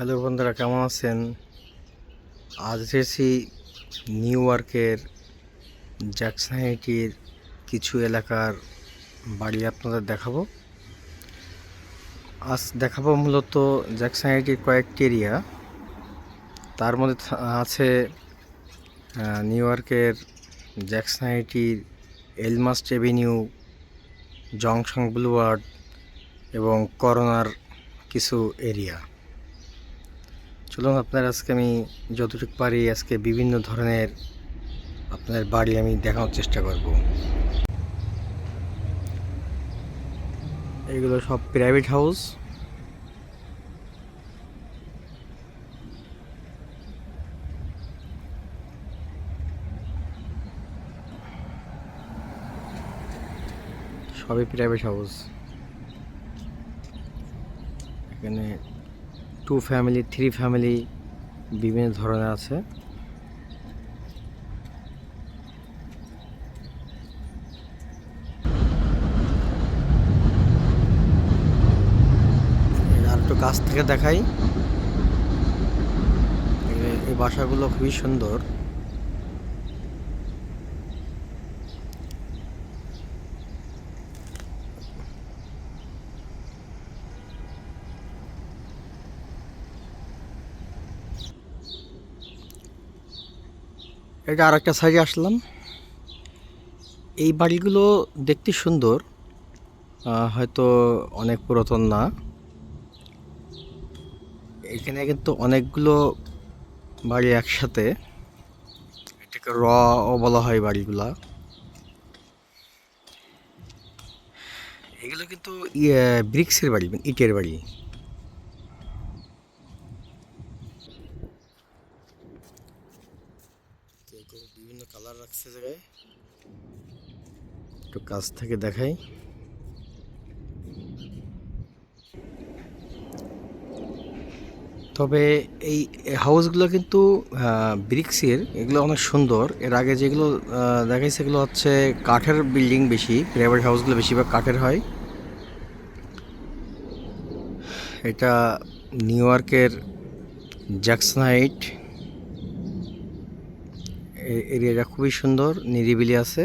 Hello বন্ধুরা, কেমন আছেন? আজ এসেছি নিউ ইয়র্কের জ্যাকসন হাইটির কিছু এলাকার বাড়ি আপনাদের দেখাবো। আজ দেখাবো মূলত জ্যাকসন হাইটির কয়েকটি এরিয়া। তার মধ্যে আছে নিউ ইয়র্কের জ্যাকসন হাইটির এলমাস্ট এভিনিউ, জংশন ব্লুয়ার্ড এবং করোনার কিছু এরিয়া। চলুন আপনার আজকে আমি যতটুকু পারি আজকে বিভিন্ন ধরনের আপনার বাড়ি আমি দেখানোর চেষ্টা করব। এগুলো সব প্রাইভেট হাউস সবই প্রাইভেট হাউস এখানে টু ফ্যামিলি, থ্রি ফ্যামিলি বিভিন্ন ধরনের আছে। আর একটু কাছ থেকে দেখাই। এই- বাসাগুলো খুবই সুন্দর। এটা আর একটা সাইডে আসলাম। এই বাড়িগুলো দেখতে সুন্দর হয়তো অনেক পুরাতন না। এখানে কিন্তু অনেকগুলো বাড়ি একসাথে, এটাকে র বলা হয় বাড়িগুলা। এগুলো কিন্তু ইয়ে ব্রিক্সের বাড়ি, ইটের বাড়ি। বিভিন্ন কালার রাখছে জায়গায়। একটু কাছ থেকে দেখাই। তবে এই হাউসগুলো কিন্তু ব্রিক্সের, এগুলো অনেক সুন্দর। এর আগে যেগুলো দেখাই সেগুলো হচ্ছে কাঠের বিল্ডিং বেশি প্রাইভেট হাউসগুলো বেশিরভাগ কাঠের হয়। এটা নিউ ইয়র্কের জ্যাকসন হাইট এই এরিয়াটা খুবই সুন্দর, নিরিবিলি আছে।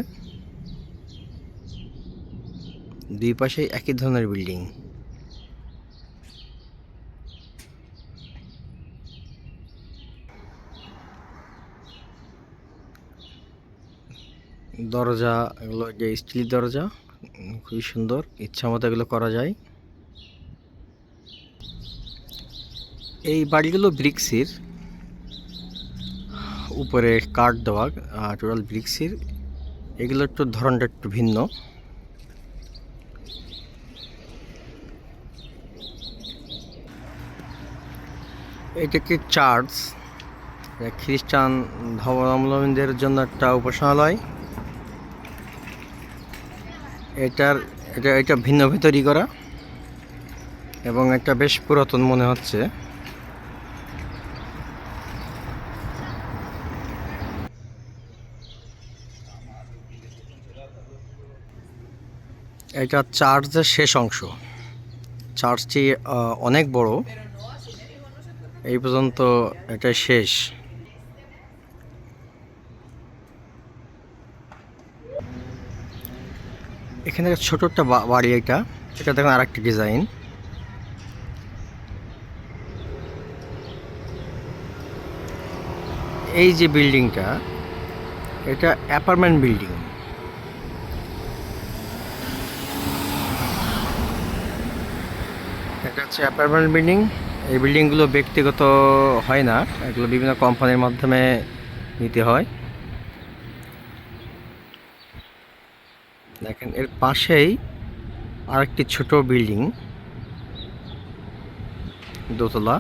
দুই পাশে একই ধরনের বিল্ডিং। দরজা, এগুলো যে স্টিল দরজা, খুবই সুন্দর, ইচ্ছা মতো এগুলো করা যায়। এই বাড়িগুলো ব্রিক্সির উপরে কাঠ দেওয়া টোটাল ব্রিক্সির, এগুলো একটু ধরনটা একটু ভিন্ন। এটা একটি চার্চ খ্রিস্টান ধর্মাবলম্বীদের জন্য একটা উপাসনালয়। এটার, এটা এটা ভিন্নভাবে তৈরি করা, এবং এটা বেশ পুরাতন মনে হচ্ছে। এটা চার্চের শেষ অংশ। চার্চটি অনেক বড়। এই পর্যন্ত এটা শেষ। এখানে ছোট একটা বাড়ি এটা। এটা দেখুন আর একটা ডিজাইন। এই যে বিল্ডিংটা, এটা অ্যাপার্টমেন্ট বিল্ডিং। এটা হচ্ছে অ্যাপার্টমেন্ট বিল্ডিং এই বিল্ডিংগুলো ব্যক্তিগত হয় না, এগুলো বিভিন্ন কোম্পানির মাধ্যমে নিতে হয়। দেখেন, এর পাশেই আরেকটি ছোট বিল্ডিং দোতলা।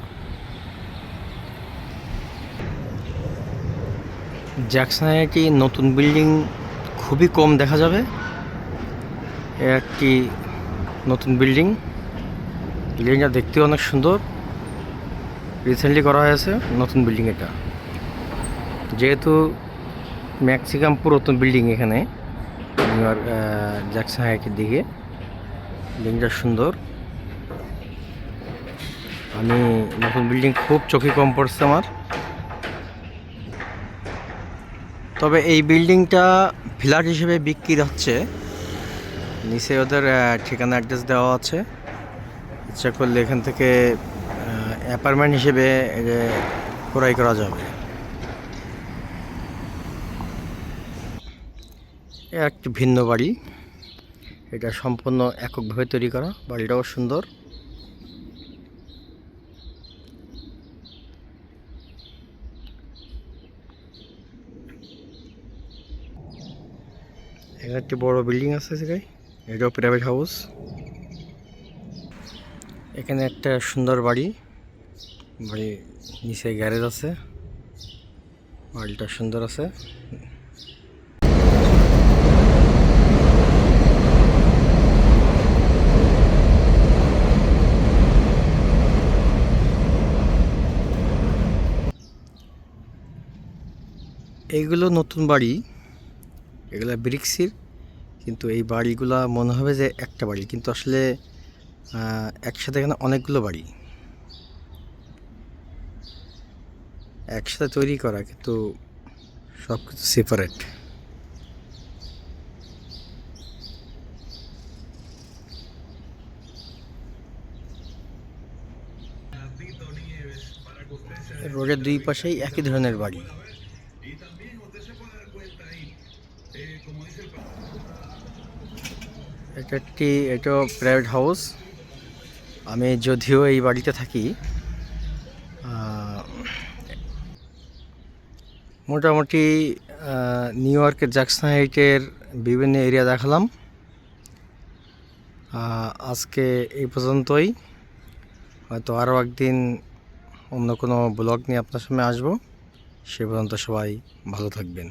জ্যাকসনে একটি নতুন বিল্ডিং খুবই কম দেখা যাবে? একটি নতুন বিল্ডিং বিল্ডিংটা দেখতে অনেক সুন্দর। রিসেন্টলি করা হয়েছে নতুন বিল্ডিং এটা। যেহেতু ম্যাক্সিকাম পুরাতন বিল্ডিং এখানে নিউ ইয়র্ক জ্যাকসন হাইটের দিকে। বিল্ডিংটা সুন্দর। আমি নতুন বিল্ডিং খুব চোখে কম পড়ছে আমার। তবে এই বিল্ডিংটা ফ্ল্যাট হিসেবে বিক্রি হচ্ছে। নিচে ওদের ঠিকানা অ্যাড্রেস দেওয়া আছে। ইচ্ছা করলে এখান থেকে অ্যাপার্টমেন্ট হিসেবে ক্রয় করা যাবে। একটি ভিন্ন বাড়ি। এটা সম্পূর্ণ এককভাবে তৈরি করা। বাড়িটাও সুন্দর। এখানে একটি বড় বিল্ডিং আছে, সেখানে। এটাও প্রাইভেট হাউস এখানে একটা সুন্দর বাড়ি। বাড়ি নিচে গ্যারেজ আছে। বাড়িটা সুন্দর আছে। এইগুলো নতুন বাড়ি। এগুলা ব্রিক্সির কিন্তু এই বাড়িগুলা মনে হবে যে একটা বাড়ি। কিন্তু আসলে একসাথে এখানে অনেকগুলো বাড়ি। একসাথে তৈরি করা, কিন্তু সব কিছু সেপারেট রোডের দুই পাশেই একই ধরনের বাড়ি। এটা একটি এটা প্রাইভেট হাউস আমি যদিও এই বাড়িতে থাকি মোটামুটি নিউ ইয়র্কের জ্যাকসন হাইটের বিভিন্ন এরিয়া দেখালাম। আজকে এই পর্যন্তই। হয়তো আরও একদিন অন্য কোনো ব্লগ নিয়ে আপনার সামনে আসব। সে পর্যন্ত সবাই ভালো থাকবেন।